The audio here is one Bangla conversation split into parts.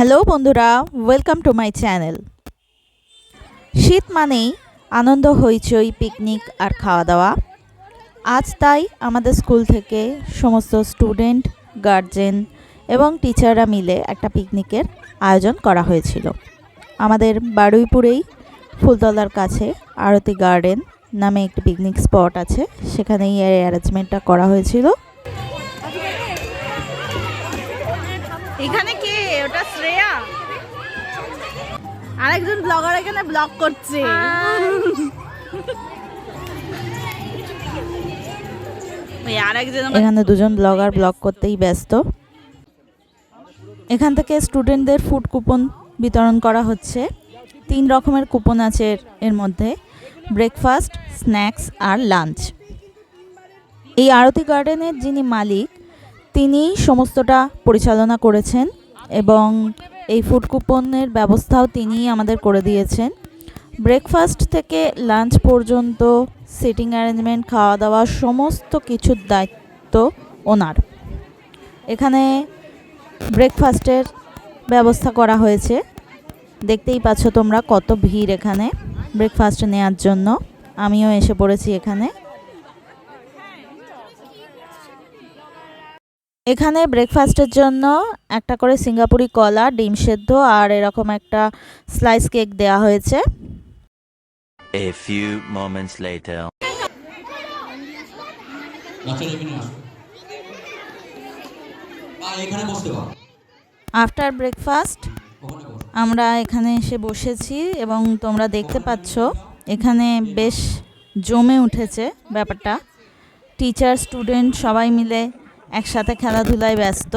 হ্যালো বন্ধুরা ওয়েলকাম টু মাই চ্যানেল শীত মানেই আনন্দ, হইচই পিকনিক আর খাওয়া দাওয়া আজ তাই আমাদের স্কুল থেকে সমস্ত স্টুডেন্ট গার্জেন এবং টিচাররা মিলে একটা পিকনিকের আয়োজন করা হয়েছিল। আমাদের বারুইপুরেই ফুলতলার কাছে আরতি গার্ডেন নামে একটি পিকনিক স্পট আছে। সেখানেই এই অ্যারেঞ্জমেন্টটা করা হয়েছিল। এখানে কে ওটা শ্রেয়া। আরেকজন ব্লগার এখানে ব্লগ করছে। এখানে দুজন ব্লগার ব্লগ করতেই ব্যস্ত। এখান থেকে স্টুডেন্টদের ফুড কুপন বিতরণ করা হচ্ছে। তিন রকমের কুপন আছে এর- এর মধ্যে। ব্রেকফাস্ট স্ন্যাক্স আর লাঞ্চ এই আরতি গার্ডেনের যিনি মালিক তিনি সমস্তটা পরিচালনা করেছেন। এবং এই ফুড কুপনের ব্যবস্থাও তিনিই আমাদের করে দিয়েছেন। ব্রেকফাস্ট থেকে লাঞ্চ পর্যন্ত সিটিং অ্যারেঞ্জমেন্ট খাওয়া দাওয়া সমস্ত কিছুর দায়িত্ব ওনার। এখানে ব্রেকফাস্টের ব্যবস্থা করা হয়েছে। দেখতেই পাচ্ছ তোমরা কত ভিড় এখানে ব্রেকফাস্ট নেওয়ার জন্য। আমিও এসে পড়েছি এখানে। এখানে ব্রেকফাস্টের জন্য একটা করে সিঙ্গাপুরি কলা ডিম সেদ্ধ আর এরকম একটা স্লাইস কেক দেওয়া হয়েছে A few moments later. After breakfast আমরা এখানে এসে বসেছি এবং তোমরা দেখতে পাচ্ছ এখানে বেশ জমে উঠেছে ব্যাপারটা টিচার স্টুডেন্ট সবাই মিলে একসাথে খেলাধুলায় ব্যস্ত।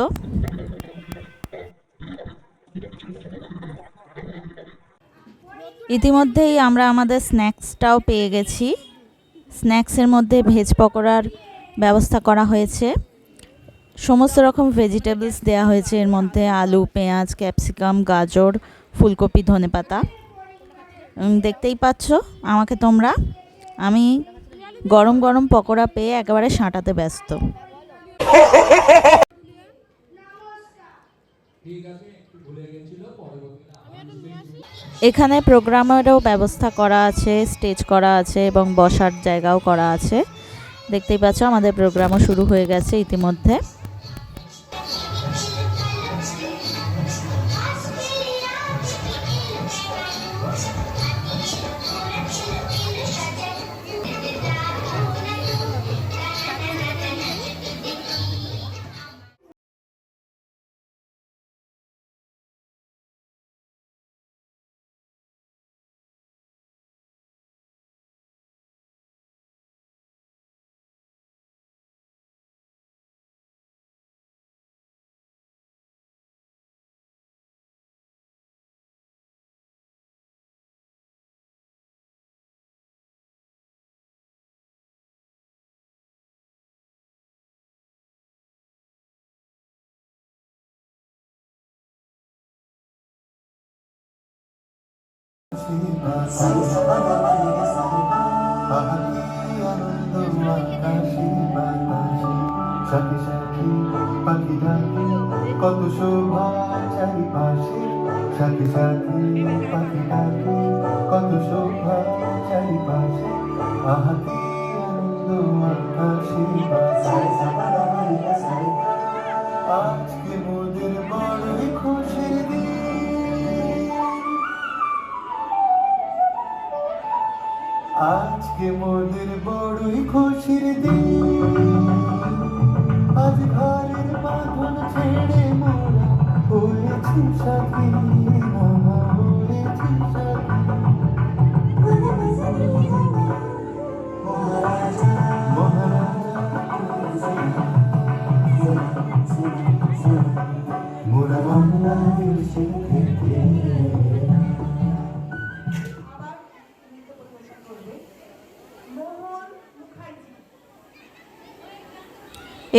ইতিমধ্যেই আমরা আমাদের স্ন্যাক্সটাও পেয়ে গেছি। স্ন্যাক্সের মধ্যে ভেজ পকোড়ার ব্যবস্থা করা হয়েছে। সমস্ত রকম ভেজিটেবলস দেওয়া হয়েছে। এর মধ্যে আলু, পেঁয়াজ ক্যাপসিকাম গাজর, ফুলকপি ধনেপাতা দেখতেই পাচ্ছ আমাকে তোমরা। আমি গরম গরম পকোড়া পেয়ে একেবারে সাঁটাতে ব্যস্ত। এখানে প্রোগ্রামেরও ব্যবস্থা করা আছে, স্টেজ করা আছে এবং বসার জায়গাও করা আছে। দেখতেই পাচ্ছ আমাদের প্রোগ্রামও শুরু হয়ে গেছে ইতিমধ্যে। কত শোভা চারিপাশে সাথে সাথে পাখি ডাকে কত শোভা চারিপাশে আহা আজকে মোদের বড়ই খুশির দিন। আজ ঘরের বাঁধন ছেড়ে মোরা বলেছি সাথী।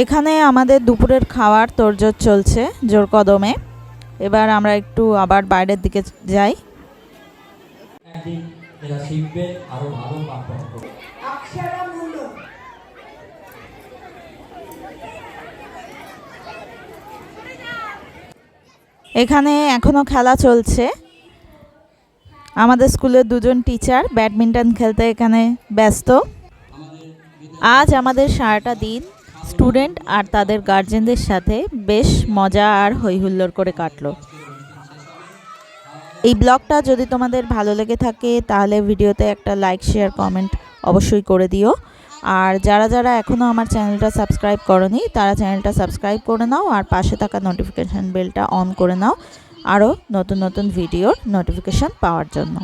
এখানে আমাদের দুপুরের খাওয়ার তোড়জোড় চলছে জোর কদমে। এবার আমরা একটু আবার বাইরের দিকে যাই। এখানে এখনও খেলা চলছে। আমাদের স্কুলের দুজন টিচার ব্যাডমিন্টন খেলতে এখানে ব্যস্ত। আজ আমাদের সারাটা দিন স্টুডেন্ট আর তাদের গার্জেনদের সাথে বেশ মজা আর হইহুল্লোড় করে কাটলো। এই ব্লগটা যদি তোমাদের ভালো লেগে থাকে, তাহলে ভিডিওতে একটা লাইক শেয়ার কমেন্ট অবশ্যই করে দিও। আর যারা যারা এখনও আমার চ্যানেলটা সাবস্ক্রাইব করনি, তারা চ্যানেলটা সাবস্ক্রাইব করে নাও আর পাশে থাকা নোটিফিকেশান বেলটা অন করে নাও। আরও নতুন নতুন ভিডিওর নোটিফিকেশান পাওয়ার জন্য।